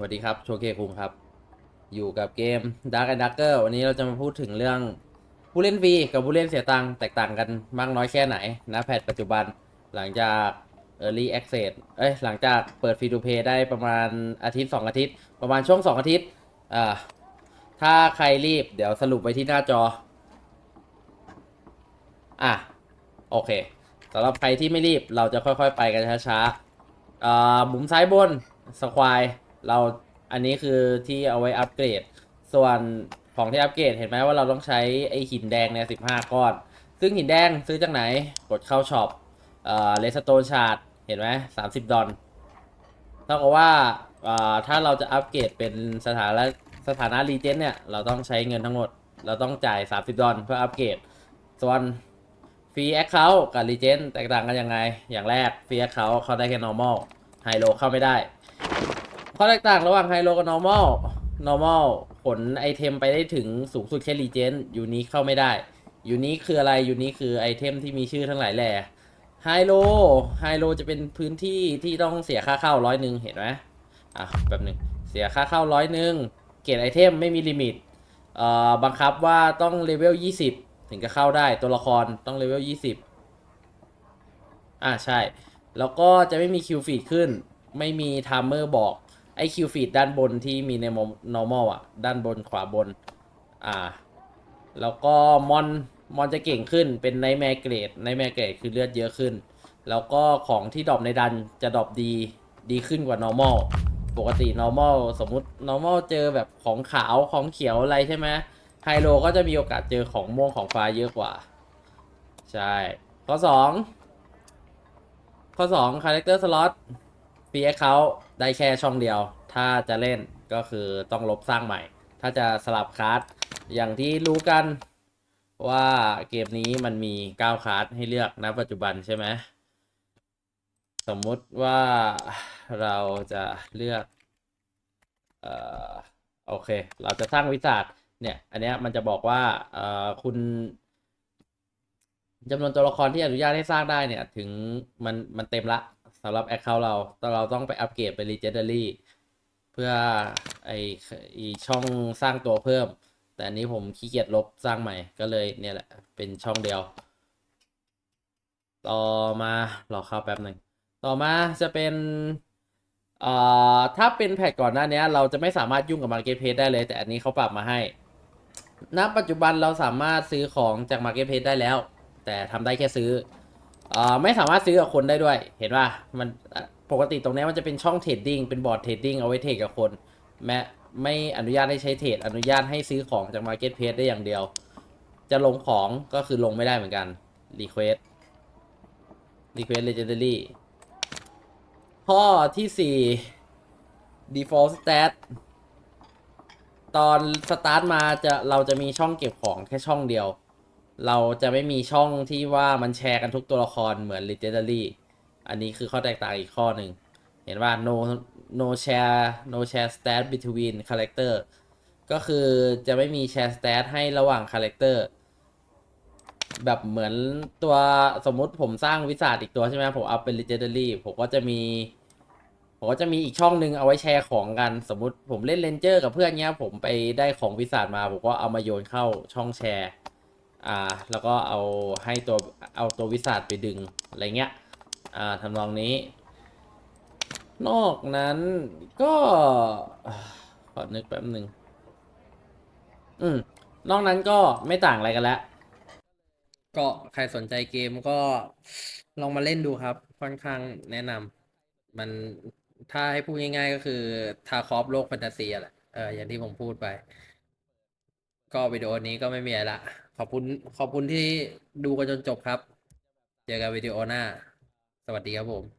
สวัสดีครับ โชเคคุงครับ อยู่กับเกม Dark and Darker วันนี้เราจะมาพูดถึงเรื่องผู้เล่นฟรีกับผู้เล่นเสียตังค์แตกต่างกันมากน้อยแค่ไหนนะแพทปัจจุบันหลังจาก Early Access เอ้ยหลังจากเปิด Free to Play ได้ประมาณอาทิตย์ 2 อาทิตย์ ประมาณช่วง 2 อาทิตย์อ่าถ้าใครรีบเดี๋ยวสรุปไว้ที่หน้าจอ อะ โอเคสำหรับใครที่ไม่รีบเราจะค่อยๆ ไปกันช้าๆอ่ามุมซ้ายบนสควาย เราอันนี้คือที่เอาไว้อัปเกรด ส่วนของที่อัปเกรดเห็นไหมว่าเราต้องใช้ไอหินแดงเนี่ยสิบห้าก้อน ซึ่งหินแดงซื้อจากไหน กดเข้าช็อปเอ่อเลสโตนชาร์ดเห็นไหมสามสิบดอลเท่ากับว่าอ่าถ้าเราจะอัปเกรดเป็นสถานะสถานะรีเจนเนี่ย เราต้องใช้เงินทั้งหมด เราต้องจ่าย 30 ดอลเพื่ออัปเกรด ส่วนฟรีแอคเคาท์กับรีเจนแตกต่างกันยังไง อย่างแรกฟรีแอคเคาท์เข้าได้แค่ normal ไฮโลเข้าไม่ได้ ข้อแตกต่างระหว่างไฮโลกับ normal normal ผลไอเทมไปได้ถึงสูงสุดแค่รีเจนยูนิคเข้าไม่ได้ยูนิคคืออะไรยูนิคคือไอเทมที่มีชื่อทั้งหลายแหล่ไฮโลไฮโลจะเป็นพื้นที่ที่ต้องเสียค่าเข้าร้อยหนึ่งเห็นไหมอะแบบหนึ่งเสียค่าเข้าร้อยหนึ่งเกรดไอเทมไม่มีลิมิตเอ่อบังคับว่าต้องเลเวล20 ถึงจะเข้าได้ตัวละครต้องเลเวล20 อ่าใช่ แล้วก็จะไม่มีคิวฟีดขึ้น ไม่มีไทม์เมอร์บอก ไอคิวฟีดด้านบนที่มีใน normal อะ ด้านบนขวาบน อ่า แล้วก็มอนมอนจะเก่งขึ้นเป็นไนแมเกรดไนแมเกรดคือเลือดเยอะขึ้น แล้วก็ของที่ดรอปในดันจะดรอปดีดีขึ้นกว่า normal ปกติ normal สมมุติ normal เจอแบบของขาวของเขียวอะไรใช่ไหมไฮโลก็จะมีโอกาสเจอของม่วงของฟ้าเยอะกว่า ใช่ ข้อสองข้อ 2 Character Slot ปีเขาได้แค่ช่องเดียว ถ้าจะเล่นก็คือต้องลบสร้างใหม่ ถ้าจะสลับคาร์ดอย่างที่รู้กันว่าเกมนี้มันมี 9คาร์ดให้เลือกณปัจจุบันใช่ไหมสมมุติว่าเราจะเลือกเอ่อโอเค เราจะสร้างวิสัทเนี่ย อันเนี้ยมันจะบอกว่าเอ่อคุณจำนวนตัวละครที่อนุญาตให้สร้างได้เนี่ย ถึงมันมันเต็มละ สำหรับแอคเคาท์เราแต่เราต้องไปอัปเกรดไป Legendary เพื่อไอไอช่องสร้างตัวเพิ่ม แต่อันนี้ผมขี้เกียจลบสร้างใหม่ก็เลยเนี่ยแหละ เป็นช่องเดียว ต่อมารอเข้าแป๊บหนึ่งต่อมาจะเป็นเอ่อถ้าเป็นแพทก่อนหน้านี้เราจะไม่สามารถยุ่งกับ Marketplace ได้เลย แต่อันนี้เขาปรับมาให้ณปัจจุบันเราสามารถซื้อของจาก Marketplace ได้แล้ว แต่ทำได้แค่ซื้อ เอ่อไม่สามารถซื้อกับคนได้ด้วย เห็นป่ะมันปกติตรงนี้มันจะเป็นช่องเทรดดิ้งเป็นบอร์ดเทรดดิ้งเอาไว้เทรดกับคน แม้ไม่อนุญาตให้ใช้เทรดอนุญาตให้ซื้อของจาก Marketplace ได้อย่างเดียว จะลงของก็คือลงไม่ได้เหมือนกัน Request Request Legendary ข้อที่ 4 default stat ตอนสตาร์ทมาจะเราจะมีช่องเก็บของแค่ช่องเดียว เราจะไม่มีช่องที่ว่ามันแชร์กันทุกตัวละครเหมือน Legendary อันนี้คือข้อแตกต่างอีกข้อหนึ่ง เห็นว่า no no share no share stat between character ก็คือจะไม่มีแชร์ stat ให้ระหว่าง character แบบเหมือนตัวสมมุติผมสร้างวิสาอีกตัวใช่ไหมผมเอาเป็น Legendary ผมก็จะมี ผมก็จะมีอีกช่องหนึ่งเอาไว้แชร์ของกัน สมมุติผมเล่นเลนเจอร์กับเพื่อนเนี้ย ผมไปได้ของวิสามา ผมก็เอามาโยนเข้าช่องแชร์ อ่าแล้วก็เอาให้ตัวเอาตัววิสาไปดึงอะไรเงี้ยอ่าทำนองนี้ นอกนั้นก็ขอนึกแป๊บหนึ่งอืมนอกนั้นก็ไม่ต่างอะไรกันแล้วก็ใครสนใจเกมก็ลองมาเล่นดูครับ ค่อนข้างแนะนำมันถ้าให้พูดง่ายๆก็คือทาคอฟโลกแฟนตาซีอะแหละเอออย่างที่ผมพูดไป ก็วิดีโอนี้ก็ไม่มีอะไรละ ขอบคุณขอบคุณที่ดูกันจนจบครับ เจอกันวิดีโอหน้า สวัสดีครับผม